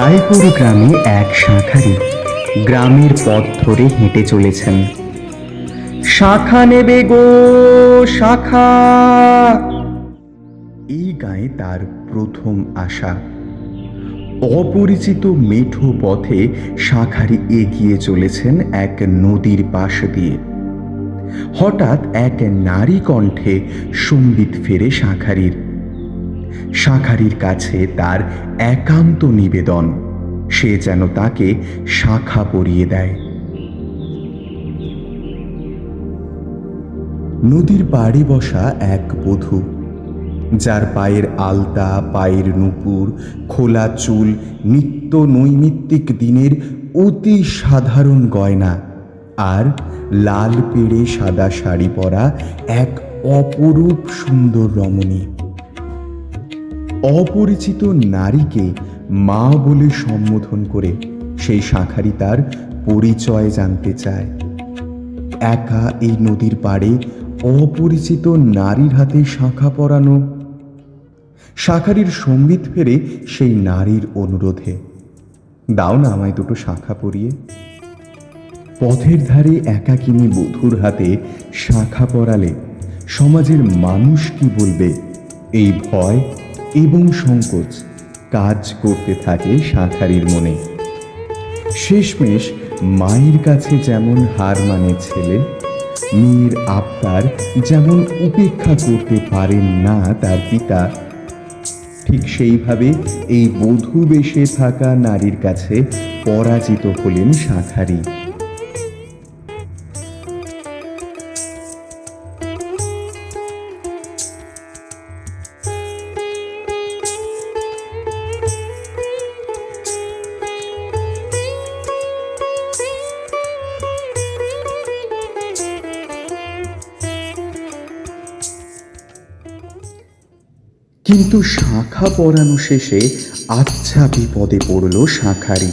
রায়পুর গ্রামে এক শাঁখারি গ্রামের পথ ধরে হেঁটে চলেছেন। শাখা নেবে গো, শাখা। এই গায়ে তার প্রথম আশা। অপরিচিত মেঠো পথে শাঁখারি এগিয়ে চলেছেন এক নদীর পাশ দিয়ে। হঠাৎ এক নারী কণ্ঠে সম্বিত ফেরে শাঁখারির। শাঁখারির কাছে তার একান্ত নিবেদন। সে যেন তাকে শাখা পরিয়ে দেয়। নদীর পাড়ে বসা এক বধূ, যার পায়ের আলতা, পায়ের নুপুর, খোলা চুল, নিত্য নৈমিত্তিক দিনের অতি সাধারণ গয়না আর লাল পেড়ে সাদা শাড়ি পরা এক অপরূপ সুন্দর রমণী। অপরিচিত নারীকে মা বলে সম্বোধন করে সেই শাঁখারি তার পরিচয় জানতে চায়। একা এই নদীর পাড়ে অপরিচিত নারীর হাতে শাঁখা পরানো। শাঁখারির সম্বিত ফেরে সেই নারীর অনুরোধে, দাও না আমায় দুটো শাঁখা পরিয়ে। পথের ধারে একাকিনী বধুর হাতে শাঁখা পরালে সমাজের মানুষ কি বলবে? এই ভয় এবং সংকোচ কাজ করতে থাকে শাঁখারির মনে। শেষমেশ মায়ের কাছে যেমন হার মানে ছেলে, মেয়ের আবদার যেমন উপেক্ষা করতে পারেন না তার পিতা, ঠিক সেইভাবে এই বধূ বেশে থাকা নারীর কাছে পরাজিত হলেন শাঁখারি। কিন্তু শাখা পরানো শেষে আচ্ছা বিপদে পড়ল শাঁখারি।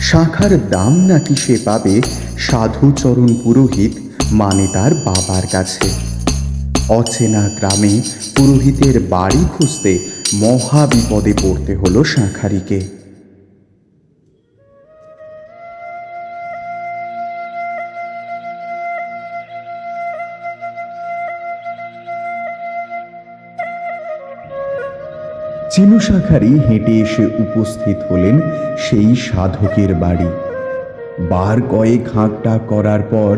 শাখার দাম নাকি সে পাবে সাধুচরণ পুরোহিত মানে তার বাবার কাছে। অচেনা গ্রামে পুরোহিতের বাড়ি খুঁজতে মহাবিপদে পড়তে হলো শাঁখারিকে। চিনু শাখারি হেঁটে এসে উপস্থিত হলেন সেই সাধকের বাড়ি। বার কয়েক হাঁকটা করার পর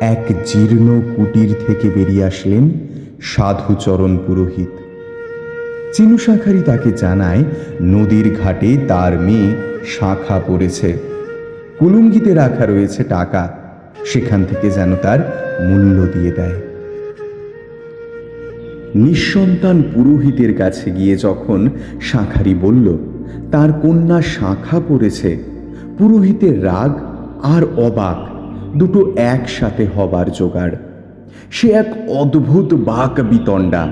এক জীর্ণ কুটির থেকে বেরিয়ে আসলেন সাধুচরণ পুরোহিত। চিনু শাখারি তাকে জানায়, নদীর ঘাটে তার মেয়ে শাখা পড়েছে। কুলুঙ্গিতে রাখা রয়েছে টাকা। সেখান থেকে যেন তার মূল্য দিয়ে দেয়। নিঃসন্তান পুরোহিতের কাছে গিয়ে যখন শাঁখারি বলল, তার কন্যা শাখা পড়েছে, পুরোহিতের রাগ আর অবাক দুটো একসাথে হবার জোগাড়। সে এক অদ্ভুত বাক বিতণ্ডা।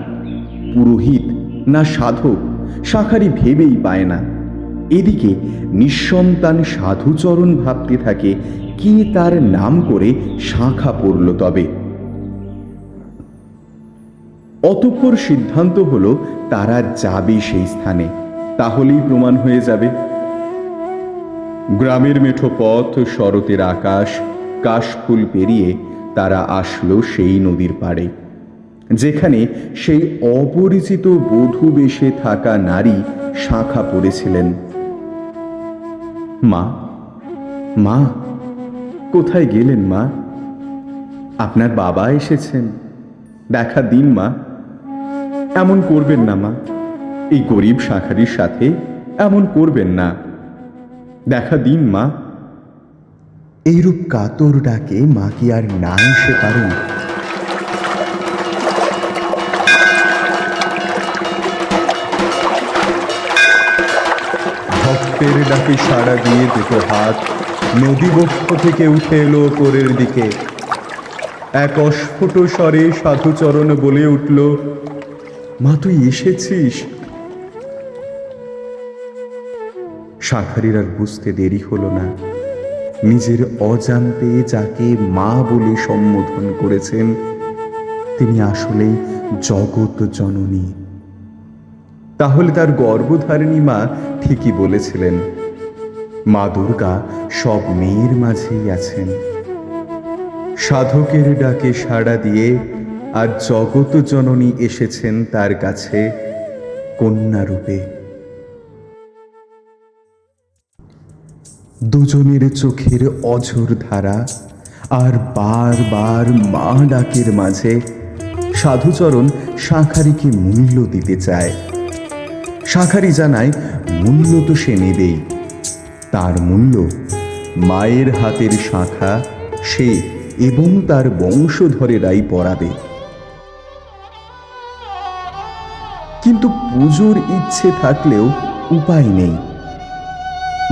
পুরোহিত না সাধক, শাঁখারি ভেবেই পায় না। এদিকে নিঃসন্তান সাধুচরণ ভাবতে থাকে, কি তার নাম করে শাখা পড়ল তবে। অতঃপর সিদ্ধান্ত হলো, তারা যাবে সেই স্থানে। তাহলেই প্রমাণ হয়ে যাবে। গ্রামের মেঠো পথ, শরতের আকাশ, কাশফুল পেরিয়ে তারা আসলো সেই নদীর পাড়ে, যেখানে সেই অপরিচিত বধূ বেশে থাকা নারী শাখা পড়েছিলেন। মা মা, কোথায় গেলেন মা? আপনার বাবা এসেছেন। দেখা দিন মা। এমন করবেন না মা। এই গরিব শাখারির সাথে এমন করবেন না। দেখা দিন মা। এইরূপ কাতর ডাকে মা কি আর না এসে পারেন ভক্তের ডাকে সাড়া দিয়ে দুটো হাত নদী বক্ষ থেকে উঠে এলো ওপরের দিকে। এক অস্ফুট স্বরে সাধুচরণ বলে উঠল মা, তুই এসেছিস? শাখারির আর বুঝতে দেরি হলো না। নিজের অজান্তে যাকে মা বলে সম্বোধন করেছেন, তিনি আসলে জগৎ জননী। তাহলে তার গর্ভধারিণী মা ঠিকই বলেছিলেন, মা দুর্গা সব মেয়ের মাঝেই আছেন। সাধকের ডাকে সাড়া দিয়ে আর জগত জননী এসেছেন তার কাছে কন্যা রূপে দুজনের চোখের অঝোর ধারা আর বারবার মা ডাকের মাঝে সাধুচরণ শাঁখারিকে মূল্য দিতে চায়। শাঁখারি জানায়, মূল্য তো সে নেবেই। তার মূল্য মায়ের হাতের শাঁখা সে এবং তার বংশধরেরাই পড়াবে কিন্তু পুজোর ইচ্ছে থাকলেও উপায় নেই।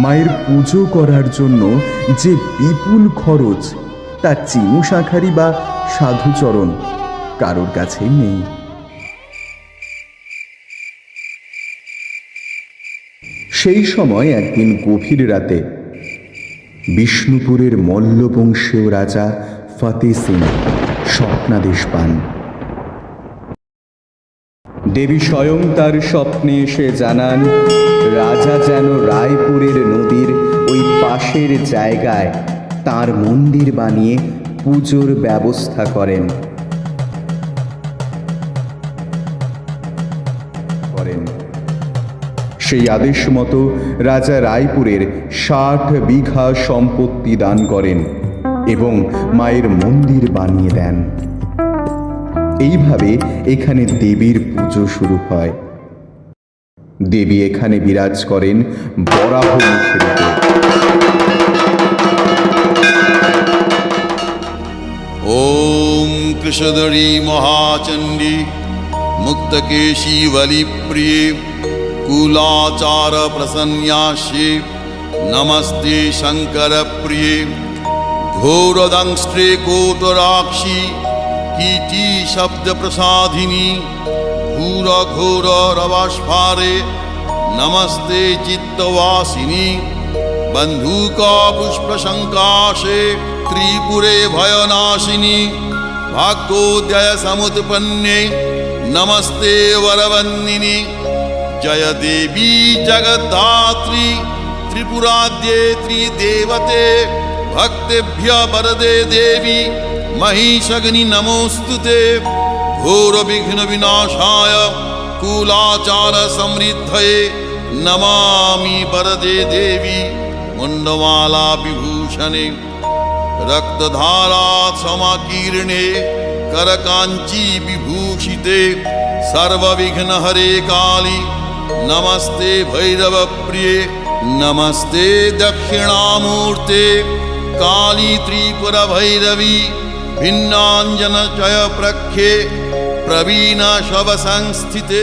মায়ের পুজো করার জন্য যে বিপুল খরচ, তা চিনু শাঁখারি বা সাধুচরণ কারোর কাছে নেই। সেই সময় একদিন গভীর রাতে বিষ্ণুপুরের মল্লবংশীয় রাজা ফতে সিং স্বপ্নাদেশ পান। দেবী স্বয়ং তার স্বপ্নে এসে জানান, রাজা যেন রায়পুরের নদীর ওই পাশের জায়গায় তার মন্দির বানিয়ে পুজোর ব্যবস্থা করেন। করেন। সেই আদেশ মতো রাজা রায়পুরের ষাট বিঘা সম্পত্তি দান করেন এবং মায়ের মন্দির বানিয়ে দেন। এইভাবে এখানে দেবীর পুজো শুরু হয়। দেবী এখানে বিরাজ করেন বরাহ মুখের ওম কৃষদরী মহাচণ্ডী মুক্তকেশী বলিপ্রিয়ে কুলাচার প্রসন্যাসে নমস্তে শঙ্কর প্রিয়ে ঘোরদংস্ত্রে কোটরাক্ষী कीटी शब्दप्रसाधिनी घोरघोररवास्फारे नमस्ते चित्तवासिनी बन्धुका पुष्पशङ्काशे त्रिपुरे भयनाशिनी भाग्योदय समुत्पन्ने, नमस्ते वरवन्दिनि जय देवी जगद्धात्री, त्रिपुराद्ये त्रिदेवते, भक्तेभ्य वरदे देवी महिषग्नि नमोऽस्तु ते घोरविघ्नविनाशाय कुलाचार समृद्धये नमामि वरदे देवी मुण्डमाला विभूषणे रक्तधारा समाकीर्णे करकाञ्ची विभूषिते सर्वविघ्नहरे काली नमस्ते भैरवप्रिये नमस्ते दक्षिणामूर्ते काली ভিন্নাঞ্জনচয় প্রক্ষে প্রবীণা শব সংস্থিতে।